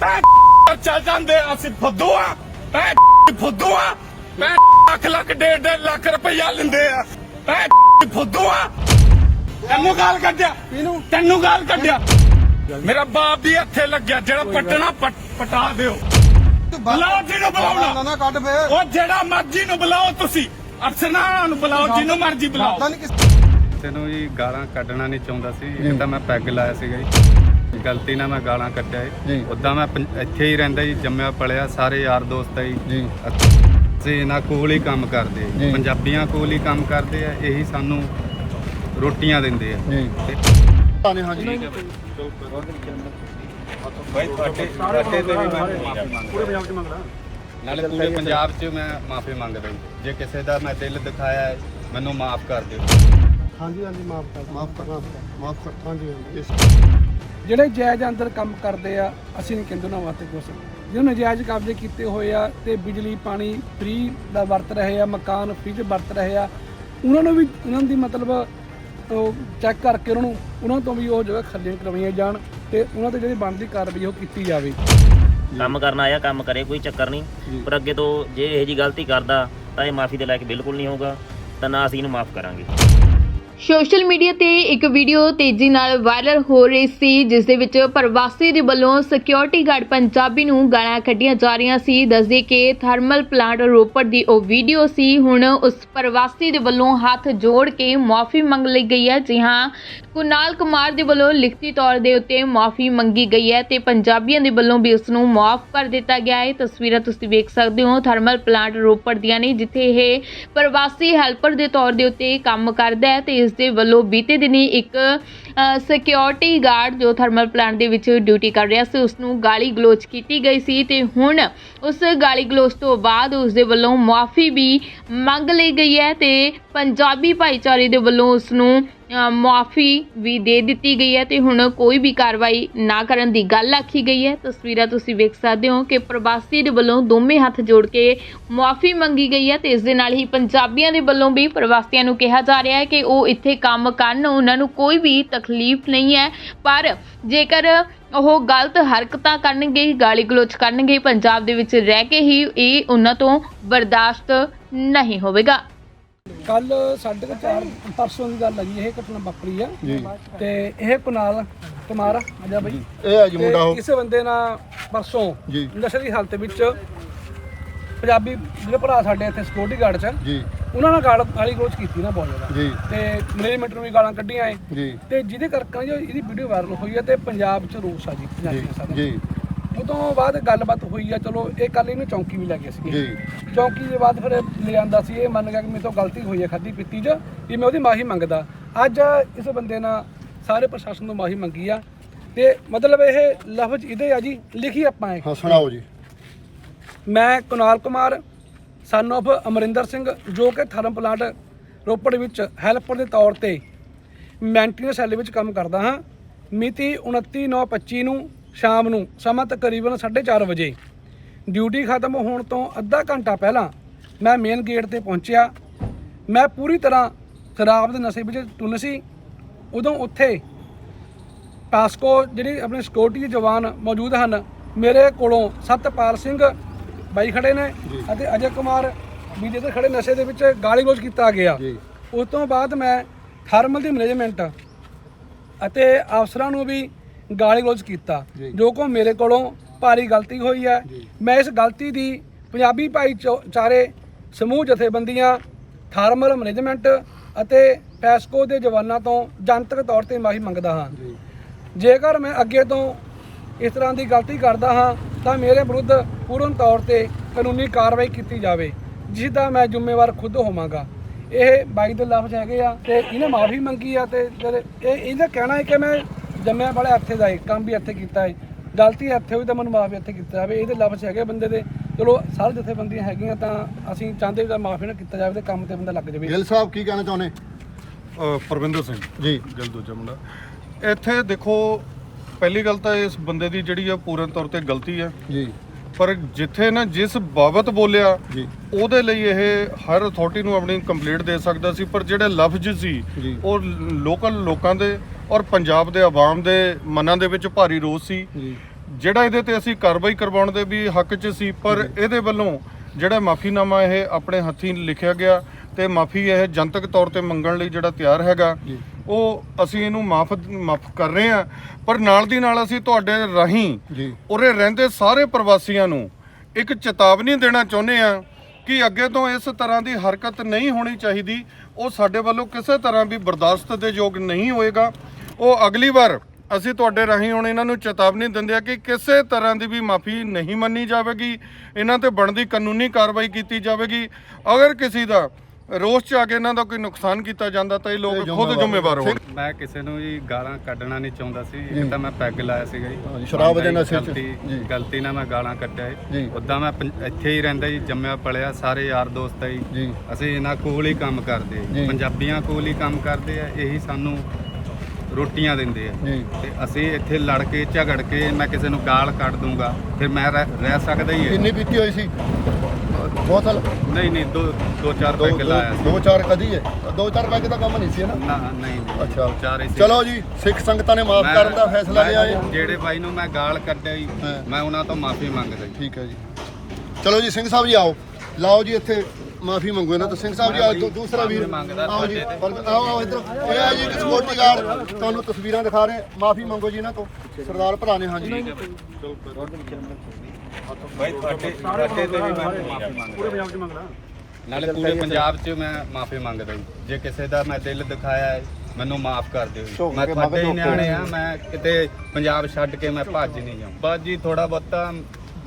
ਮੈਂ ਚੱਲ ਜਾਂਦੇ ਅਸੀਂ ਫੁੱਦੂ ਆ। ਮੈਂ ਫੁੱਦੂ ਆ। ਮੈਂ ਲੱਖ ਲੱਖ ਡੇਢ ਡੇਢ ਲੱਖ ਰੁਪਈਆ ਲੈਂਦੇ ਆ। ਮੈਂ ਫੁੱਦੂ ਆ। ਤੈਨੂੰ ਗਾਲ ਕੱਢਿਆ। ਤੈਨੂੰ ਗਾਲ ਕੱਢਿਆ। ਮੇਰਾ ਬਾਪ ਵੀ ਇੱਥੇ ਲੱਗਿਆ ਜਿਹੜਾ ਪਟਣਾ ਪਟ- ਦਿਓ। ਬੁਲਾਓ ਜਿਹਨੂੰ ਬੁਲਾਉਣਾ। ਨਾ ਕੱਢ ਫੇ ਉਹ ਜਿਹੜਾ ਮਰਜ਼ੀ ਨੂੰ ਬੁਲਾਓ ਤੁਸੀਂ। ਅਰਸਨਾ ਨੂੰ ਬੁਲਾਓ ਜਿਹਨੂੰ ਮਰਜ਼ੀ ਬੁਲਾਓ। ਤੈਨੂੰ ਜੀ ਗਾਲਾਂ ਕੱਢਣਾ ਨਹੀਂ ਚਾਹੁੰਦਾ ਸੀ ਇੱਕ ਤਾਂ ਮੈਂ ਪੈਗ ਲਾਇਆ ਸੀਗਾ ਜੀ। ਗਲਤੀ ਨਾਲ ਮੈਂ ਗਾਲਾਂ ਕੱਢਿਆ ਜੀ। ਜੀ। ਉਦਾਂ ਮੈਂ ਪੰ- ਇੱਥੇ ਹੀ ਰਹਿੰਦਾ ਜੀ ਜੰਮਿਆ ਪਲਿਆ ਸਾਰੇ ਯਾਰ ਦੋਸਤ ਆ ਜੀ। ਜੀ। ਅਸੀਂ ਇਹਨਾਂ ਕੋਲ ਹੀ ਕੰਮ ਕਰਦੇ ਆ ਜੀ। ਜੀ। ਪੰਜਾਬੀਆਂ ਕੋਲ ਹੀ ਕੰਮ ਕਰਦੇ ਆ ਇਹੀ ਸਾਨੂੰ ਰੋਟੀਆਂ ਦਿੰਦੇ ਆ। ਜੀ। ਤੇ ਨੇ ਹਾਂਜੀ। ਬਾਈ ਤੁਹਾਡੇ ਤੁਹਾਡੇ ਤੇ ਵੀ ਮੈਂ ਮਾਫੀ ਮੰਗਦਾ। ਨਾਲੇ ਪੂਰੇ ਪੰਜਾਬ 'ਚ ਮੈਂ ਮਾਫੀ ਮੰਗਦਾ ਜੀ। ਜੇ ਕਿਸੇ ਦਾ ਮੈਂ ਦਿਲ ਦਿਖਾਇਆ ਹੈ ਮੈਨੂੰ ਮਾਫ ਕਰ ਦਿਓ। ਹਾਂਜੀ ਹਾਂਜੀ ਮਾਫ ਕਰ ਮਾਫ ਕਰ ਮਾਫ ਕਰ ਹਾਂਜੀ ਹਾਂਜੀ। ਇਸ- ਜਿਹੜੇ ਜਾਇਜ਼ ਅੰਦਰ ਕੰਮ ਕਰਦੇ ਆ ਅਸੀਂ ਨਹੀਂ ਕਹਿੰਦੇ ਉਹਨਾਂ ਵਾਸਤੇ ਕੁਛ। ਜਿਹਨਾਂ ਨਜਾਇਜ਼ ਕਬਜ਼ੇ ਕੀਤੇ ਹੋਏ ਆ ਤੇ ਬਿਜਲੀ ਪਾਣੀ ਫ੍ਰੀ ਦਾ ਵਰਤ ਰਹੇ ਆ ਮਕਾਨ ਫ੍ਰੀ ਤੇ ਵਰਤ ਰਹੇ ਆ ਉਹਨਾਂ ਨੂੰ ਵੀ ਉਹਨਾਂ ਦੀ ਮਤਲਬ ਉਹ ਚੈੱਕ ਕਰਕੇ ਉਹਨਾਂ ਨੂੰ ਉਹਨਾਂ ਤੋਂ ਵੀ ਉਹ ਜਗ੍ਹਾ ਖਾਲੀਆਂ ਕਰਵਾਈਆਂ ਜਾਣ ਤੇ ਉਹਨਾਂ ਤੇ ਜਿਹੜੀ ਬਣਦੀ ਕਾਰਵਾਈ ਉਹ ਕੀਤੀ ਜਾਵੇ। ਕੰਮ ਕਰਨ ਆਇਆ ਕੰਮ ਕਰੇ ਕੋਈ ਚੱਕਰ ਨਹੀਂ। ਪਰ ਅੱਗੇ ਤੋਂ ਜੇ ਇਹ ਜੀ ਗਲਤੀ ਕਰਦਾ ਤਾਂ ਇਹ ਮਾਫੀ ਦੇ ਲਾਇਕ ਬਿਲਕੁਲ ਨਹੀਂ ਹੋਊਗਾ ਤਾਂ ਨਾ ਅਸੀਂ ਇਹਨੂੰ ਮਾਫ ਕਰਾਂਗੇ। ਸੋਸ਼ਲ ਮੀਡੀਆ ਤੇ ਇੱਕ ਵੀਡੀਓ ਤੇਜ਼ੀ ਨਾਲ ਵਾਇਰਲ ਹੋ ਰਹੀ ਸੀ, ਜਿਸ ਦੇ ਵਿੱਚ ਪ੍ਰਵਾਸੀ ਦੇ ਵੱਲੋਂ ਸਿਕਿਉਰਿਟੀ ਗਾਰਡ ਪੰਜਾਬੀ ਨੂੰ ਗਾਲਾਂ ਕੱਢੀਆਂ ਜਾ ਰਹੀਆਂ ਸੀ। ਦੱਸਦੇ ਕਿ ਥਰਮਲ ਪਲਾਂਟ ਰੋਪੜ ਦੀ ਉਹ ਵੀਡੀਓ ਸੀ। ਹੁਣ ਉਸ ਪ੍ਰਵਾਸੀ ਦੇ ਵੱਲੋਂ ਹੱਥ ਜੋੜ ਕੇ ਮਾਫੀ ਮੰਗ ਲਈ ਗਈ ਹੈ। ਜੀ ਹਾਂ ਕੁਨਾਲ ਕੁਮਾਰ ਦੇ ਵੱਲੋਂ ਲਿਖਤੀ ਤੌਰ ਦੇ ਉੱਤੇ ਮਾਫੀ ਮੰਗੀ ਗਈ ਹੈ ਤੇ ਪੰਜਾਬੀਆਂ ਦੇ ਵੱਲੋਂ ਵੀ ਉਸ ਨੂੰ ਮਾਫ ਕਰ ਦਿੱਤਾ ਗਿਆ ਹੈ। ਤਸਵੀਰਾਂ ਤੁਸੀਂ ਵੇਖ ਸਕਦੇ ਹੋ, ਥਰਮਲ ਪਲਾਂਟ ਰੋਪੜ ਦੀਆਂ ਨੇ, ਜਿੱਥੇ ਇਹ ਪ੍ਰਵਾਸੀ ਹੈਲਪਰ ਦੇ ਤੌਰ ਦੇ ਉੱਤੇ ਕੰਮ ਕਰਦਾ ਹੈ ਤੇ ਇਸ ਦੇ ਵੱਲੋਂ ਬੀਤੇ ਦਿਨੀ ਇੱਕ ਸਿਕਿਉਰਿਟੀ ਗਾਰਡ ਜੋ ਥਰਮਲ ਪਲਾਂਟ ਦੇ ਵਿੱਚ ਡਿਊਟੀ ਕਰ ਰਿਹਾ ਸੀ ਉਸ ਨੂੰ ਗਾਲੀ ਗਲੋਚ ਕੀਤੀ ਗਈ ਸੀ ਤੇ ਹੁਣ ਉਸ ਗਾਲੀ ਗਲੋਚ ਤੋਂ ਬਾਅਦ ਉਸ ਦੇ ਵੱਲੋਂ ਮਾਫੀ ਵੀ ਮੰਗ ਲਈ ਗਈ ਹੈ ਤੇ ਪੰਜਾਬੀ ਭਾਈਚਾਰੇ ਦੇ ਵੱਲੋਂ ਉਸ ਨੂੰ ਮੁਆਫੀ ਵੀ ਦੇ ਦਿੱਤੀ ਗਈ ਹੈ ਤੇ ਹੁਣ ਕੋਈ ਵੀ ਕਾਰਵਾਈ ਨਾ ਕਰਨ ਦੀ ਗੱਲ ਆਖੀ ਗਈ ਹੈ। ਤਸਵੀਰਾਂ ਤੁਸੀਂ ਵੇਖ ਸਕਦੇ ਹੋ ਕਿ ਪ੍ਰਵਾਸੀ ਦੇ ਵੱਲੋਂ ਦੋਵੇਂ ਹੱਥ ਜੋੜ ਕੇ ਮੁਆਫੀ ਮੰਗੀ ਗਈ ਹੈ ਤੇ ਇਸ ਦੇ ਨਾਲ ਹੀ ਪੰਜਾਬੀਆਂ ਦੇ ਵੱਲੋਂ ਵੀ ਪ੍ਰਵਾਸੀਆਂ ਨੂੰ ਕਿਹਾ ਜਾ ਰਿਹਾ ਹੈ ਕਿ ਉਹ ਇੱਥੇ ਕੰਮ ਕਰਨ। ਉਹਨਾਂ ਨੂੰ ਕੋਈ ਵੀ ਤਕਲੀਫ ਨਹੀਂ ਹੈ, ਪਰ ਜੇਕਰ ਉਹ ਗਲਤ ਹਰਕਤਾਂ ਕਰਨਗੇ, ਗਾਲੀ ਗਲੋਚ ਕਰਨਗੇ, ਪੰਜਾਬ ਦੇ ਵਿੱਚ ਰਹਿ ਕੇ ਹੀ ਇਹ ਉਹਨਾਂ ਤੋਂ ਬਰਦਾਸ਼ਤ ਨਹੀਂ ਹੋਵੇਗਾ। ਕੱਲ ਸਾਢੇ ਕੁ ਚਾਰ ਪਰਸੋਂ ਦੀ ਗੱਲ ਹੈ ਜੀ ਇਹ ਘਟਨਾ ਵਾਪਰੀ ਆ। ਜੀ। ਤੇ ਇਹ ਕੁਨਾਲ ਕੁਮਾਰ ਆਜਾ ਬਈ। ਇਹ ਹੈ ਜੀ ਮੁੰਡਾ ਉਹ। ਕਿਸੇ ਬੰਦੇ ਨਾਲ ਪਰਸੋਂ ਜੀ। ਨਸ਼ੇ ਦੀ ਹਾਲਤ ਵਿੱਚ ਪੰਜਾਬੀ ਜਿਹੜੇ ਭਰਾ ਸਾਡੇ ਇੱਥੇ ਸਿਕਿਉਰਿਟੀ ਗਾਰਡ 'ਚ ਜੀ। ਉਹਨਾਂ ਨਾਲ ਗਾਲ ਗਾਲੀ ਗਲੋਚ ਕੀਤੀ ਨਾ ਬਹੁਤ ਜ਼ਿਆਦਾ। ਜੀ। ਤੇ ਮੈਨੇਜਮੈਂਟ ਨੂੰ ਵੀ ਗਾਲਾਂ ਕੱਢੀਆਂ ਏ ਜੀ। ਤੇ ਜਿਹਦੇ ਕਰਕੇ ਜੋ ਇਹਦੀ ਵੀਡੀਓ ਵਾਇਰਲ ਹੋਈ ਹੈ ਤੇ ਪੰਜਾਬ 'ਚ ਰੋਸ ਆ ਜੀ ਪੰਜਾਬੀਆਂ ਸਾਰੇ ਜੀ। ਉਦੋਂ ਬਾਅਦ ਗੱਲਬਾਤ ਹੋਈ ਆ ਚਲੋ ਇਹ ਕੱਲ ਇਹਨੂੰ ਚੌਂਕੀ ਵੀ ਲੈ ਗਏ ਸੀ ਜੀ। ਚੌਂਕੀ ਦੇ ਬਾਅਦ ਫਿਰ ਲੈ ਆਂਦਾ ਸੀ ਇਹ ਮੰਨ ਗਿਆ ਕਿ ਮੇਰੇ ਤੋਂ ਗਲਤੀ ਹੋਈ ਹੈ ਖਾਦੀ ਪੀਤੀ 'ਚ ਵੀ ਮੈਂ ਉਹਦੀ ਮਾਫੀ ਮੰਗਦਾ। ਅੱਜ ਇਸ ਬੰਦੇ ਨਾਲ ਸਾਰੇ ਪ੍ਰਸ਼ਾਸਨ ਤੋਂ ਮਾਫੀ ਮੰਗੀ ਆ। ਤੇ ਮਤਲਬ ਇਹ ਲਫ਼ਜ਼ ਇਹਦੇ ਆ ਜੀ ਲਿਖੀ ਆਪਾਂ ਇਹ। ਹਾਂ ਸੁਣਾਓ ਜੀ। ਮੈਂ ਕੁਨਾਲ ਕੁਮਾਰ ਸਨ of ਅਮਰਿੰਦਰ ਸਿੰਘ ਜੋ ਕਿ ਥਰਮ ਪਲਾਂਟ ਰੋਪੜ ਵਿੱਚ ਹੈਲਪਰ ਦੇ ਤੌਰ ਤੇ ਮੈਂਟੇਨੈਂਸ ਸੈੱਲ ਵਿੱਚ ਕੰਮ ਕਰਦਾ ਹਾਂ। ਮਿਤੀ 29/9/25 ਨੂੰ ਸ਼ਾਮ ਨੂੰ ਸਮਾਂ ਤਕਰੀਬਨ 4:30 ਵਜੇ। ਡਿਊਟੀ ਖਤਮ ਹੋਣ ਤੋਂ ਅੱਧਾ ਘੰਟਾ ਪਹਿਲਾਂ ਮੈਂ ਮੇਨ ਗੇਟ ਤੇ ਪਹੁੰਚਿਆ। ਮੈਂ ਪੂਰੀ ਤਰ੍ਹਾਂ ਸ਼ਰਾਬ ਦੇ ਨਸ਼ੇ ਵਿੱਚ ਟੁੰਨ ਸੀ। ਉਦੋਂ ਉੱਥੇ ਪਾਸਕੋ ਜਿਹੜੀ ਆਪਣੇ ਸਿਕਿਉਰਿਟੀ ਦੇ ਜਵਾਨ ਮੌਜੂਦ ਹਨ ਮੇਰੇ ਕੋਲੋਂ ਸਤਪਾਲ ਸਿੰਘ ਬਾਈ ਖੜੇ ਨੇ ਅਤੇ ਅਜੇ ਕੁਮਾਰ ਵੀ ਜਿਹਦੇ ਖੜੇ ਨਸ਼ੇ ਦੇ ਵਿੱਚ ਗਾਲੀ ਗਲੋਚ ਕੀਤਾ ਗਿਆ। ਉਸ ਤੋਂ ਬਾਅਦ ਮੈਂ ਥਰਮਲ ਦੀ ਮੈਨੇਜਮੈਂਟ ਅਤੇ ਅਫਸਰਾਂ ਨੂੰ ਵੀ ਗਾਲੀ ਗਲੋਚ ਕੀਤਾ। ਜੀ। ਕੋ ਮੇਰੇ ਕੋਲੋਂ ਭਾਰੀ ਗਲਤੀ ਹੋਈ ਹੈ। ਮੈਂ ਇਸ ਗਲਤੀ ਦੀ ਪੰਜਾਬੀ ਭਾਈਚਾਰੇ ਸਮੂਹ ਜਥੇਬੰਦੀਆਂ ਥਰਮਲ ਮੈਨੇਜਮੈਂਟ ਅਤੇ ਪੈਸਕੋ ਦੇ ਜਵਾਨਾਂ ਤੋਂ ਜਨਤਕ ਤੌਰ ਤੇ ਮਾਫੀ ਮੰਗਦਾ ਹਾਂ। ਜੇਕਰ ਮੈਂ ਅੱਗੇ ਤੋਂ ਇਸ ਤਰ੍ਹਾਂ ਦੀ ਗਲਤੀ ਕਰਦਾ ਹਾਂ ਤਾਂ ਮੇਰੇ ਵਿਰੁੱਧ ਪੂਰਨ ਤੌਰ ਤੇ ਕਾਨੂੰਨੀ ਕਾਰਵਾਈ ਕੀਤੀ ਜਾਵੇ ਜਿਸ ਦਾ ਮੈਂ ਜ਼ਿੰਮੇਵਾਰ ਖੁਦ ਹੋਵਾਂਗਾ। ਇਹ ਬਾਈ ਦੇ ਲਫ਼ਜ਼ ਹੈਗੇ ਆ ਤੇ ਇਹਨੇ ਮਾਫੀ ਮੰਗੀ ਆ ਤੇ ਇਹ ਇਹਦਾ ਕਹਿਣਾ ਹੈ ਕਿ ਮੈਂ ਜੰਮਿਆ ਵਾਲੇ ਇੱਥੇ ਦਾ ਹੈ ਕੰਮ ਵੀ ਇੱਥੇ ਕੀਤਾ ਹੈ ਗਲਤੀ ਇੱਥੇ ਹੋਈ ਤਾਂ ਮੈਨੂੰ ਮਾਫੀ ਇੱਥੇ ਕੀਤਾ ਜਾਵੇ। ਇਹਦੇ ਲਫ਼ਜ਼ ਹੈਗੇ ਬੰਦੇ ਦੇ। ਚਲੋ ਸਾਰੇ ਜਥੇਬੰਦੀਆਂ ਹੈਗੀਆਂ ਤਾਂ ਅਸੀਂ ਚਾਹੁੰਦੇ ਵੀ ਤਾਂ ਮਾਫੀ ਨਾ ਕੀਤਾ ਜਾਵੇ ਤੇ ਕੰਮ ਤੇ ਬੰਦਾ ਲੱਗ ਜਾਵੇ। ਗਿੱਲ ਸਾਹਿਬ ਕੀ ਕਹਿਣਾ ਚਾਹੁੰਦੇ? ਪਰਵਿੰਦਰ ਸਿੰਘ। ਜੀ। ਗਿੱਲ ਦੂਜਾ ਮੁੰਡਾ। ਇੱਥੇ ਦੇਖੋ ਪਹਿਲੀ ਗੱਲ ਤਾਂ ਇਸ ਬੰਦੇ ਦੀ ਜਿਹੜੀ ਆ ਪੂਰਨ ਤੌਰ ਤੇ ਗਲਤੀ ਹੈ ਜੀ। ਪਰ ਜਿੱਥੇ ਨਾ ਜਿਸ ਬਾਬਤ ਬੋਲਿਆ ਜੀ। ਉਹਦੇ ਲਈ ਇਹ ਹਰ ਅਥਾਰਟੀ ਨੂੰ ਆਪਣੀ ਕੰਪਲੀਟ ਦੇ ਸਕਦਾ ਸੀ। ਪਰ ਜਿਹੜੇ ਲਫ਼ਜ਼ ਸੀ। ਉਹ ਲੋਕਲ ਲੋਕਾਂ ਦੇ ਔਰ ਪੰਜਾਬ ਦੇ ਆਵਾਮ ਦੇ ਮਨਾਂ ਦੇ ਵਿੱਚ ਭਾਰੀ ਰੋਸ ਸੀ। ਜਿਹੜਾ ਇਹਦੇ ਤੇ ਅਸੀਂ ਕਾਰਵਾਈ ਕਰਵਾਉਣ ਦੇ ਵੀ ਹੱਕ 'ਚ ਸੀ ਪਰ ਇਹਦੇ ਵੱਲੋਂ ਜਿਹੜਾ ਮਾਫੀਨਾਮਾ ਇਹ ਆਪਣੇ ਹੱਥੀਂ ਲਿਖਿਆ ਗਿਆ ਤੇ ਮਾਫੀ ਇਹ ਜਨਤਕ ਤੌਰ ਤੇ ਮੰਗਣ ਲਈ ਜਿਹੜਾ ਤਿਆਰ ਹੈਗਾ ਉਹ ਅਸੀਂ ਇਹਨੂੰ ਮਾਫ ਮਾਫ ਕਰ ਰਹੇ ਹਾਂ। ਪਰ ਨਾਲ ਦੀ ਨਾਲ ਅਸੀਂ ਤੁਹਾਡੇ ਰਾਹੀਂ ਉਰੇ ਰਹਿੰਦੇ ਸਾਰੇ ਪ੍ਰਵਾਸੀਆਂ ਨੂੰ ਇੱਕ ਚੇਤਾਵਨੀ ਦੇਣਾ ਚਾਹੁੰਦੇ ਆ ਕਿ ਅੱਗੇ ਤੋਂ ਇਸ ਤਰ੍ਹਾਂ ਦੀ ਹਰਕਤ ਨਹੀਂ ਹੋਣੀ ਚਾਹੀਦੀ। ਉਹ ਸਾਡੇ ਵੱਲੋਂ ਕਿਸੇ ਤਰ੍ਹਾਂ ਵੀ ਬਰਦਾਸ਼ਤ ਦੇ ਯੋਗ ਨਹੀਂ ਹੋਏਗਾ। ਉਹ ਅਗਲੀ ਵਾਰ ਅਸੀਂ ਤੁਹਾਡੇ ਰਾਹੀਂ ਹੁਣ ਇਹਨਾਂ ਨੂੰ ਚੇਤਾਵਨੀ ਦਿੰਦੇ ਆ ਕਿ ਕਿਸੇ ਤਰ੍ਹਾਂ ਦੀ ਵੀ ਮਾਫੀ ਨਹੀਂ ਮੰਨੀ ਜਾਵੇਗੀ। ਇਹਨਾਂ ਤੇ ਬਣਦੀ ਕਾਨੂੰਨੀ ਕਾਰਵਾਈ ਕੀਤੀ ਜਾਵੇਗੀ। ਅਗਰ ਕਿਸੇ ਦਾ ਰੋਸ ਚ ਆ ਕੇ ਇਹਨਾਂ ਦਾ ਕੋਈ ਨੁਕਸਾਨ ਕੀਤਾ ਜਾਂਦਾ ਤਾਂ ਇਹ ਲੋਕ ਖੁਦ ਜ਼ਿੰਮੇਵਾਰ ਹੋਣ ਮੈਂ ਕਿਸੇ ਨੂੰ ਜੀ ਗਾਲਾਂ ਕੱਢਣਾ ਨਹੀਂ ਚਾਹੁੰਦਾ ਸੀ। ਇੱਕ ਤਾਂ ਮੈਂ ਪੈਗ ਲਾਇਆ ਸੀਗਾ ਜੀ। ਸ਼ਰਾਬ ਦੇ ਨਸ਼ੇ 'ਚ। ਗਲਤੀ ਜੀ। ਗਲਤੀ ਨਾਲ ਮੈਂ ਗਾਲਾਂ ਕੱਢਿਆ ਉਦਾਂ ਮੈਂ ਪੰ- ਇੱਥੇ ਹੀ ਰਹਿੰਦਾ ਜੀ ਜੰਮਿਆ ਪਲਿਆ ਸਾਰੇ ਯਾਰ ਦੋਸਤ ਆ ਜੀ। ਅਸੀਂ ਇਹਨਾਂ ਕੋਲ ਹੀ ਕੰਮ ਕਰਦੇ ਪੰਜਾਬੀਆਂ ਕੋਲ ਹੀ ਕੰਮ ਕਰਦੇ ਆ। ਇਹੀ ਸਾਨੂੰ ਰੋਟੀਆਂ ਦਿੰਦੇ ਆ। ਤੇ ਅਸੀਂ ਇੱਥੇ ਲੜ ਕੇ ਝਗੜ ਕੇ ਮੈਂ ਕਿਸੇ ਨੂੰ ਗਾਲ ਕੱਢ ਦੂੰਗਾ ਫਿਰ ਮੈਂ ਰਹਿ ਰਹਿ ਸਕਦਾ ਹੀ ਹੈ ਕਿੰਨੀ ਪੀਤੀ ਹੋਈ ਸੀ? ਬੋਤਲ ਨਹੀਂ ਨਹੀਂ ਦੋ ਦੋ ਚਾਰ ਦੋ ਪੈਗ ਲਾਇਆ ਸੀ। ਦੋ ਚਾਰ ਕਦੀ ਹੈ। ਦੋ ਚਾਰ ਪੈਗ ਦਾ ਕੰਮ ਨਹੀਂ ਸੀ ਨਾ? ਨਾ ਨਹੀਂ ਨਹੀਂ। ਅੱਛਾ। ਚਾਰ ਹੀ ਸੀ। ਚਲੋ ਜੀ ਸਿੱਖ ਸੰਗਤਾਂ ਨੇ ਮਾਫ ਮੈਂ- ਕਰਨ ਦਾ ਫੈਸਲਾ ਮੈਂ ਲਿਆ ਹੈ ਜਿਹੜੇ ਬਾਈ ਨੂੰ ਮੈਂ ਗਾਲ ਕੱਢਿਆ ਜੀ ਹਾਂ। ਮੈਂ ਉਹਨਾਂ ਤੋਂ ਮਾਫੀ ਮੰਗਦਾ ਜੀ। ਠੀਕ ਹੈ ਜੀ। ਚਲੋ ਜੀ ਸਿੰਘ ਸਾਹਿਬ ਜੀ ਆਓ। ਲਾਓ ਜੀ ਇੱਥੇ ਮਾਫੀ ਮੰਗੋ ਇਹਨਾਂ ਤੋਂ। ਸਿੰਘ ਸਾਹਿਬ ਜੀ ਆਓ ਦੂ- ਦੂਸਰਾ ਵੀਰ। ਮੰਗਦਾ ਆਓ ਜੀ ਆਓ ਆਓ ਇੱਧਰ। ਇਹ ਆ ਜੀ ਇੱਕ ਸਿਕਿਉਰਟੀ ਗਾਰਡ ਤੁਹਾਨੂੰ ਤਸਵੀਰਾਂ ਦਿਖਾ ਰਹੇ। ਮਾਫੀ ਮੰਗੋ ਜੀ ਇਹਨਾਂ ਤੋਂ। ਸਰਦਾਰ ਭਰਾ ਨੇ ਹਾਂਜੀ। ਬਾਈ ਤੁਹਾਡੇ ਤੁਹਾਡੇ ਤੇ ਵੀ ਮੈਂ ਮਾਫੀ ਮੰਗਦਾ। ਪੂਰੇ ਪੰਜਾਬ 'ਚ ਮੰਗਦਾ। ਨਾਲੇ ਪੂਰੇ ਪੰਜਾਬ 'ਚ ਮੈਂ ਮਾਫੀ ਮੰਗਦਾ ਜੀ। ਜੇ ਕਿਸੇ ਦਾ ਮੈਂ ਦਿਲ ਦਿਖਾਇਆ ਹੈ ਮੈਨੂੰ ਮਾਫ ਕਰ ਦਿਓ ਜੀ। ਮੈਂ ਤੁਹਾਡੇ ਹੀ ਨਿਆਣੇ ਆ ਮੈਂ ਕਿਤੇ ਪੰਜਾਬ ਛੱਡ ਕੇ ਮੈਂ ਭੱਜ ਨਹੀਂ ਜਾਵਾਂ ਬਸ ਜੀ ਥੋੜਾ ਬਹੁਤਾ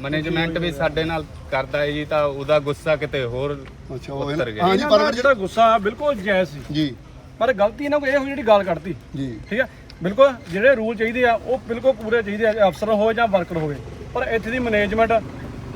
ਮੈਨੇਜਮੈਂਟ ਵੀ ਸਾਡੇ ਨਾਲ ਕਰਦਾ ਹੈ ਜੀ ਤਾਂ ਉਹਦਾ ਗੁੱਸਾ ਕਿਤੇ ਹੋਰ ਅੱਛਾ ਉਹ ਉੱਤਰ ਗਿਆ। ਹਾਂਜੀ ਇਹਨਾਂ ਦਾ ਪਰ ਜਿਹੜਾ ਗੁੱਸਾ ਬਿਲਕੁਲ ਜਾਇਜ਼ ਸੀ। ਜੀ। ਪਰ ਗਲਤੀ ਇਹਨਾਂ ਕੋਲ ਇਹ ਹੋਈ ਜਿਹੜੀ ਗਾਲ ਕੱਢਤੀ। ਜੀ। ਠੀਕ ਹੈ ਬਿਲਕੁਲ ਜਿਹੜੇ ਰੂਲ ਚਾਹੀਦੇ ਆ ਉਹ ਬਿਲਕੁਲ ਪੂਰੇ ਚਾਹੀਦੇ ਆ ਅਫਸਰ ਹੋਵੇ ਜਾਂ ਵਰਕਰ ਹੋਵੇ। ਪਰ ਇੱਥੇ ਦੀ ਮੈਨੇਜਮੈਂਟ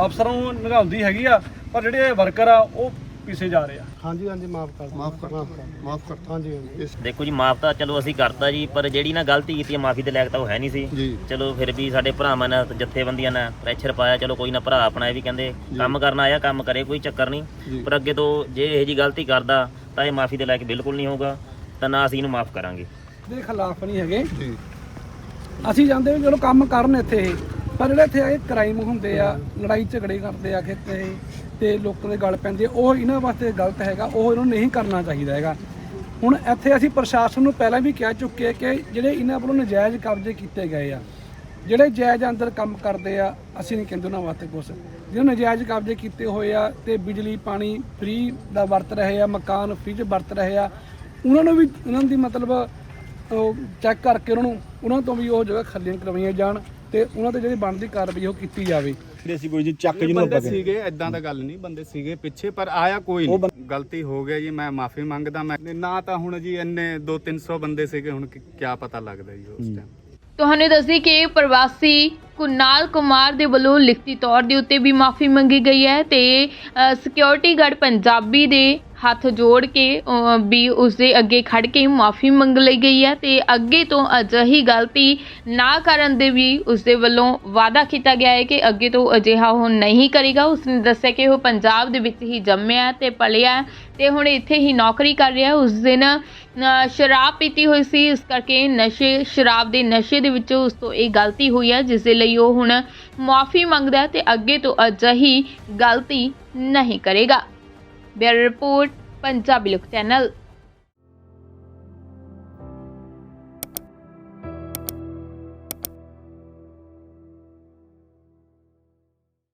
ਅਫਸਰਾਂ ਨੂੰ ਨਿਗਾਉਂਦੀ ਹੈਗੀ ਆ ਪਰ ਜਿਹੜੇ ਵਰਕਰ ਆ ਉਹ ਪਿੱਛੇ ਜਾ ਰਹੇ ਆ। ਹਾਂਜੀ ਹਾਂਜੀ ਮਾਫ ਕਰ ਮਾਫ ਕਰ ਮਾਫ ਕਰ ਮਾਫ ਕਰ ਹਾਂਜੀ ਹਾਂਜੀ। ਇਸ ਦੇਖੋ ਜੀ ਮਾਫ ਤਾਂ ਚਲੋ ਅਸੀਂ ਕਰਤਾ ਜੀ ਪਰ ਜਿਹੜੀ ਨਾ ਗਲਤੀ ਕੀਤੀ ਹੈ ਮਾਫੀ ਦੇ ਲਾਇਕ ਤਾਂ ਉਹ ਹੈ ਨਹੀਂ ਸੀ। ਜੀ। ਚਲੋ ਫਿਰ ਵੀ ਸਾਡੇ ਭਰਾਵਾਂ ਨੇ ਜਥੇਬੰਦੀਆਂ ਨੇ ਪ੍ਰੈਸ਼ਰ ਪਾਇਆ ਚਲੋ ਕੋਈ ਨਾ ਭਰਾ ਆਪਣਾ ਇਹ ਵੀ ਕਹਿੰਦੇ ਕੰਮ ਕਰਨ ਆਇਆ ਕੰਮ ਕਰੇ ਕੋਈ ਚੱਕਰ ਜੀ। ਨਹੀਂ ਪਰ ਅੱਗੇ ਤੋਂ ਜੇ ਇਹ ਜੀ ਗਲਤੀ ਕਰਦਾ ਤਾਂ ਇਹ ਮਾਫੀ ਦੇ ਲਾਇਕ ਬਿਲਕੁਲ ਨਹੀਂ ਹੋਊਗਾ। ਤਾਂ ਨਾ ਅਸੀਂ ਇਹਨੂੰ ਮਾਫ ਕਰਾਂਗੇ। ਦੇ ਖਿਲਾਫ ਨਹੀਂ ਹੈਗੇ। ਜੀ। ਅਸੀਂ ਜਾਂਦੇ ਵੀ ਚਲੋ ਕੰਮ ਕਰਨ ਇੱਥੇ ਇਹ ਪਰ ਜਿਹੜੇ ਇੱਥੇ ਆਏ ਕ੍ਰਾਈਮ ਹੁੰਦੇ ਆ ਲੜਾਈ ਝਗੜੇ ਕਰਦੇ ਆ ਖੇਤੇ ਤੇ ਲੋਕਾਂ ਦੇ ਗਲ ਪੈਂਦੇ ਆ, ਉਹ ਇਹਨਾਂ ਵਾਸਤੇ ਗਲਤ ਹੈਗਾ ਉਹ ਇਹਨੂੰ ਨਹੀਂ ਕਰਨਾ ਚਾਹੀਦਾ ਹੈਗਾ। ਹੁਣ ਇੱਥੇ ਅਸੀਂ ਪ੍ਰਸ਼ਾਸਨ ਨੂੰ ਪਹਿਲਾਂ ਵੀ ਕਹਿ ਚੁੱਕੇ ਕਿ ਜਿਹੜੇ ਇਹਨਾਂ ਵੱਲੋਂ ਨਜਾਇਜ਼ ਕਬਜ਼ੇ ਕੀਤੇ ਗਏ ਆ ਜਿਹੜੇ ਜਾਇਜ਼ ਅੰਦਰ ਕੰਮ ਕਰਦੇ ਆ ਅਸੀਂ ਨਹੀਂ ਕਹਿੰਦੇ ਉਹਨਾਂ ਵਾਸਤੇ ਕੁਝ ਜਿਹੜੇ ਨਜਾਇਜ਼ ਕਬਜ਼ੇ ਕੀਤੇ ਹੋਏ ਆ ਤੇ ਬਿਜਲੀ ਪਾਣੀ ਫ੍ਰੀ ਦਾ ਵਰਤ ਰਹੇ ਆ ਮਕਾਨ ਫ੍ਰੀ 'ਚ ਵਰਤ ਰਹੇ ਆ ਉਹਨਾਂ ਨੂੰ ਵੀ ਉਹਨਾਂ ਦੀ ਮਤਲਬ ਚੈੱਕ ਕਰਕੇ ਉਹਨਾਂ ਨੂੰ ਉਹਨਾਂ ਤੋਂ ਵੀ ਉਹ ਜਗ੍ਹਾ ਖਾਲੀਆਂ ਕਰਵਾਈਆਂ ਜਾਣ ਤੇ ਉਹਨਾਂ ਤੇ ਜਿਹੜੀ ਬਣਦੀ ਕਾਰਵਾਈ ਉਹ ਕੀਤੀ ਜਾਵੇ। ਬੰਦੇ ਸੀਗੇ ਐਦਾਂ ਦਾ ਗੱਲ ਨਹੀਂ ਬੰਦੇ ਸੀਗੇ ਪਿੱਛੇ ਪਰ ਆਇਆ ਕੋਈ ਨਹੀਂ। ਗਲਤੀ ਹੋ ਗਿਆ ਜੀ ਮੈਂ ਮਾਫੀ ਮੰਗਦਾ ਮੈਂ ਨਾ ਤਾਂ ਹੁਣ ਜੀ ਇੰਨੇ 2-300 ਬੰਦੇ ਸੀਗੇ ਹੁਣ ਕੀ ਪਤਾ ਲੱਗਦਾ ਜੀ ਉਸ ਟਾਈਮ ਤੁਹਾਨੂੰ ਦੱਸੀ ਕਿ ਪ੍ਰਵਾਸੀ ਕੁਨਾਲ ਕੁਮਾਰ ਦੇ ਵੱਲੋਂ ਲਿਖਤੀ ਤੌਰ ਦੇ ਉੱਤੇ ਵੀ ਮਾਫੀ ਮੰਗੀ ਗਈ ਹੈ ਤੇ ਸਿਕਿਉਰਿਟੀ ਗਾਰਡ ਪੰਜਾਬੀ ਦੇ ਹੱਥ ਜੋੜ ਕੇ ਵੀ ਉਸਦੇ ਅੱਗੇ ਖੜ੍ਹ ਕੇ ਮੁਆਫ਼ੀ ਮੰਗ ਲਈ ਗਈ ਹੈ ਅਤੇ ਅੱਗੇ ਤੋਂ ਅਜਿਹੀ ਗਲਤੀ ਨਾ ਕਰਨ ਦੇ ਵੀ ਉਸਦੇ ਵੱਲੋਂ ਵਾਅਦਾ ਕੀਤਾ ਗਿਆ ਹੈ ਕਿ ਅੱਗੇ ਤੋਂ ਅਜਿਹਾ ਉਹ ਨਹੀਂ ਕਰੇਗਾ। ਉਸਨੇ ਦੱਸਿਆ ਕਿ ਉਹ ਪੰਜਾਬ ਦੇ ਵਿੱਚ ਹੀ ਜੰਮਿਆ ਅਤੇ ਪਲਿਆ ਅਤੇ ਹੁਣ ਇੱਥੇ ਹੀ ਨੌਕਰੀ ਕਰ ਰਿਹਾ ਉਸ ਦਿਨ ਸ਼ਰਾਬ ਪੀਤੀ ਹੋਈ ਸੀ। ਇਸ ਕਰਕੇ ਨਸ਼ੇ, ਸ਼ਰਾਬ ਦੇ ਨਸ਼ੇ ਦੇ ਵਿੱਚ ਉਸ ਤੋਂ ਇਹ ਗਲਤੀ ਹੋਈ ਹੈ, ਜਿਸ ਦੇ ਲਈ ਉਹ ਹੁਣ ਮਾਫੀ ਮੰਗਦਾ ਹੈ ਤੇ ਅੱਗੇ ਤੋਂ ਅਜਿਹੀ ਗਲਤੀ ਨਹੀਂ ਕਰੇਗਾ। ਬਿਊਰੋ ਰਿਪੋਰਟ ਪੰਜਾਬੀ ਲੋਕ ਚੈਨਲ